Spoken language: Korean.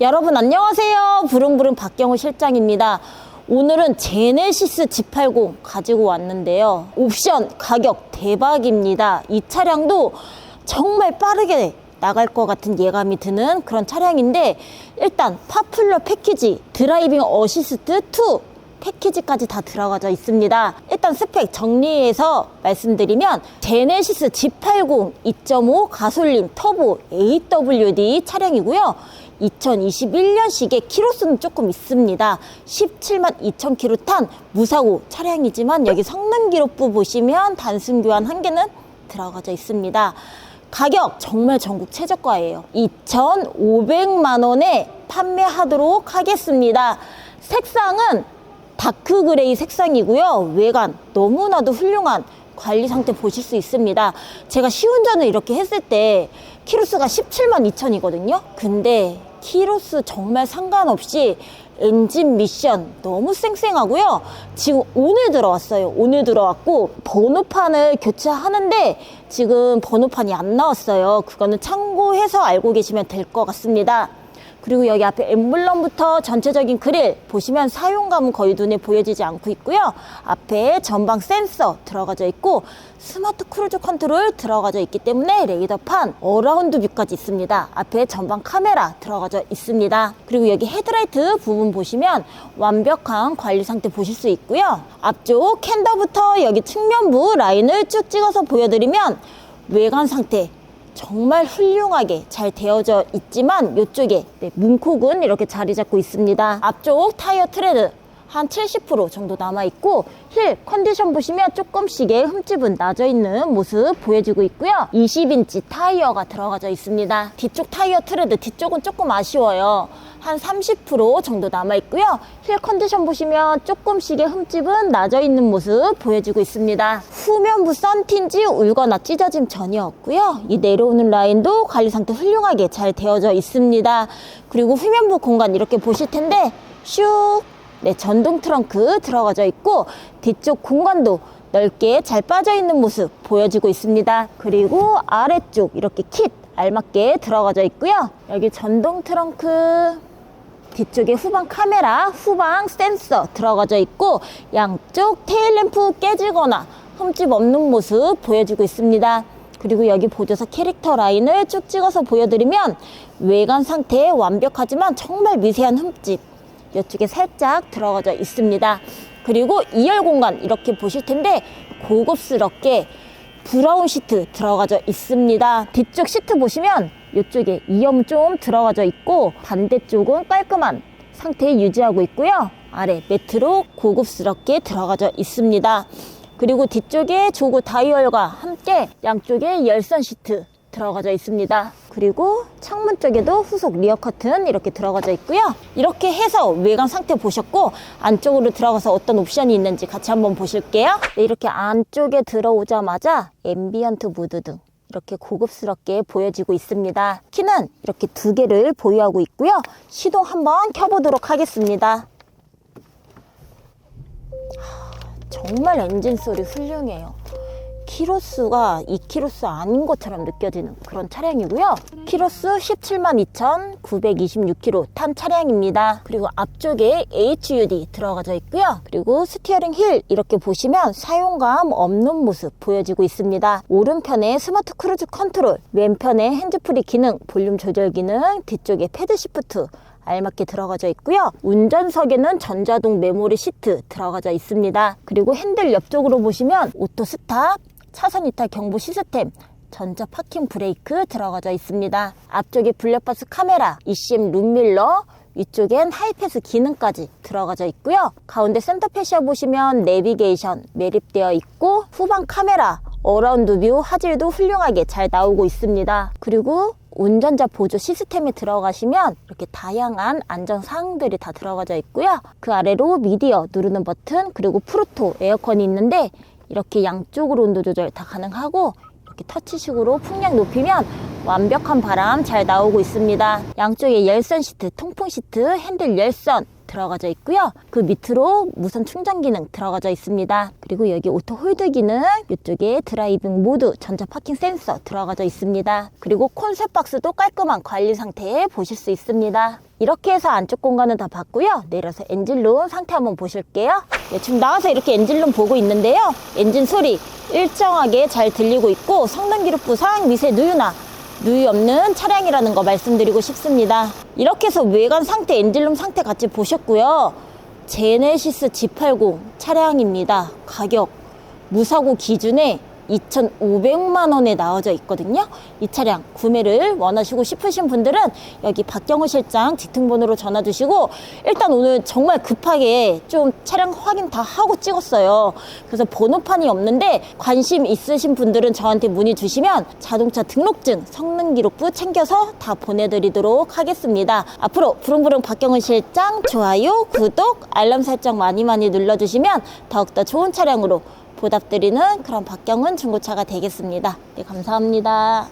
여러분 안녕하세요. 부릉부릉 박경호 실장입니다. 오늘은 제네시스 G80 가지고 왔는데요. 옵션 가격 대박입니다. 이 차량도 정말 빠르게 나갈 것 같은 예감이 드는 그런 차량인데 일단 파퓰러 패키지 드라이빙 어시스트 2 패키지까지 다 들어가져 있습니다. 일단 스펙 정리해서 말씀드리면 제네시스 G80 2.5 가솔린 터보 AWD 차량이고요. 2021년식의 키로수는 조금 있습니다. 17만 2천 킬로 탄 무사고 차량이지만 여기 성능 기록부 보시면 단순 교환 한 개는 들어가져 있습니다. 가격 정말 전국 최저가예요. 2,500만 원에 판매하도록 하겠습니다. 색상은 다크 그레이 색상이고요. 외관 너무나도 훌륭한 관리 상태 보실 수 있습니다. 제가 시운전을 이렇게 했을 때 키로수가 17만 2천이거든요. 근데 키로수 정말 상관없이 엔진 미션 너무 쌩쌩하고요. 지금 오늘 들어왔어요. 오늘 들어왔고 번호판을 교체하는데 지금 번호판이 안 나왔어요. 그거는 참고해서 알고 계시면 될 것 같습니다. 그리고 여기 앞에 엠블럼부터 전체적인 그릴 보시면 사용감은 거의 눈에 보여지지 않고 있고요. 앞에 전방 센서 들어가져 있고 스마트 크루즈 컨트롤 들어가져 있기 때문에 레이더판 어라운드 뷰까지 있습니다. 앞에 전방 카메라 들어가져 있습니다. 그리고 여기 헤드라이트 부분 보시면 완벽한 관리 상태 보실 수 있고요. 앞쪽 캔더부터 여기 측면부 라인을 쭉 찍어서 보여드리면 외관 상태 정말 훌륭하게 잘 되어져 있지만 이쪽에 네, 문콕은 이렇게 자리 잡고 있습니다. 앞쪽 타이어 트레드 한 70% 정도 남아 있고 힐 컨디션 보시면 조금씩의 흠집은 나져 있는 모습 보여지고 있고요. 20인치 타이어가 들어가져 있습니다. 뒤쪽 타이어 트레드 뒤쪽은 조금 아쉬워요. 한 30% 정도 남아 있고요. 힐 컨디션 보시면 조금씩의 흠집은 나져 있는 모습 보여지고 있습니다. 후면부 썬틴지 울거나 찢어짐 전혀 없고요. 이 내려오는 라인도 관리 상태 훌륭하게 잘 되어져 있습니다. 그리고 후면부 공간 이렇게 보실 텐데 슉 네, 전동 트렁크 들어가져 있고 뒤쪽 공간도 넓게 잘 빠져 있는 모습 보여지고 있습니다. 그리고 아래쪽 이렇게 킷 알맞게 들어가져 있고요. 여기 전동 트렁크 뒤쪽에 후방 카메라, 후방 센서 들어가져 있고 양쪽 테일램프 깨지거나 흠집 없는 모습 보여지고 있습니다. 그리고 여기 보조서 캐릭터 라인을 쭉 찍어서 보여드리면 외관 상태 완벽하지만 정말 미세한 흠집 이쪽에 살짝 들어가져 있습니다. 그리고 2열 공간 이렇게 보실 텐데 고급스럽게 브라운 시트 들어가져 있습니다. 뒤쪽 시트 보시면 이쪽에 이염 좀 들어가져 있고 반대쪽은 깔끔한 상태 유지하고 있고요. 아래 매트로 고급스럽게 들어가져 있습니다. 그리고 뒤쪽에 조그 다이얼과 함께 양쪽에 열선 시트 들어가져 있습니다. 그리고 창문 쪽에도 후속 리어 커튼 이렇게 들어가져 있고요. 이렇게 해서 외관 상태 보셨고 안쪽으로 들어가서 어떤 옵션이 있는지 같이 한번 보실게요. 네, 이렇게 안쪽에 들어오자마자 앰비언트 무드 등 이렇게 고급스럽게 보여지고 있습니다. 키는 이렇게 두 개를 보유하고 있고요. 시동 한번 켜보도록 하겠습니다. 정말 엔진 소리 훌륭해요. 키로수가 2키로수 아닌 것처럼 느껴지는 그런 차량이고요. 키로수 17만 2,926km 탄 차량입니다. 그리고 앞쪽에 HUD 들어가져 있고요. 그리고 스티어링 힐 이렇게 보시면 사용감 없는 모습 보여지고 있습니다. 오른편에 스마트 크루즈 컨트롤, 왼편에 핸즈프리 기능, 볼륨 조절 기능, 뒤쪽에 패드 시프트, 알맞게 들어가져 있고요. 운전석에는 전자동 메모리 시트 들어가져 있습니다. 그리고 핸들 옆쪽으로 보시면 오토 스탑, 차선 이탈 경보 시스템, 전자 파킹 브레이크 들어가져 있습니다. 앞쪽에 블랙박스 카메라, ECM 룸밀러, 위쪽엔 하이패스 기능까지 들어가져 있고요. 가운데 센터 패시아 보시면 내비게이션 매립되어 있고 후방 카메라, 어라운드 뷰 화질도 훌륭하게 잘 나오고 있습니다. 그리고 운전자 보조 시스템에 들어가시면 이렇게 다양한 안전 사항들이 다 들어가져 있고요. 그 아래로 미디어 누르는 버튼 그리고 프로토 에어컨이 있는데 이렇게 양쪽으로 온도 조절 다 가능하고 이렇게 터치식으로 풍량 높이면 완벽한 바람 잘 나오고 있습니다. 양쪽에 열선 시트, 통풍 시트, 핸들 열선 들어가져 있고요. 그 밑으로 무선 충전 기능 들어가져 있습니다. 그리고 여기 오토 홀드 기능, 이쪽에 드라이빙 모드, 전자 파킹 센서 들어가져 있습니다. 그리고 콘셉 박스도 깔끔한 관리 상태에 보실 수 있습니다. 이렇게 해서 안쪽 공간은 다 봤고요. 내려서 엔진룸 상태 한번 보실게요. 네, 지금 나와서 이렇게 엔진룸 보고 있는데요. 엔진 소리 일정하게 잘 들리고 있고 성능 기록 부상 미세 누유나 누이 없는 차량이라는 거 말씀드리고 싶습니다. 이렇게 해서 외관 상태, 엔진룸 상태 같이 보셨고요. 제네시스 G80 차량입니다. 가격 무사고 기준에 2,500만 원에 나와져 있거든요. 이 차량 구매를 원하시고 싶으신 분들은 여기 박경호 실장 직통번호로 전화 주시고 일단 오늘 정말 급하게 좀 차량 확인 다 하고 찍었어요. 그래서 번호판이 없는데 관심 있으신 분들은 저한테 문의 주시면 자동차 등록증, 성능 기록부 챙겨서 다 보내드리도록 하겠습니다. 앞으로 부릉부릉 박경호 실장 좋아요, 구독, 알람 설정 많이 많이 눌러주시면 더욱더 좋은 차량으로 보답드리는 그런 박경은 중고차가 되겠습니다. 네, 감사합니다.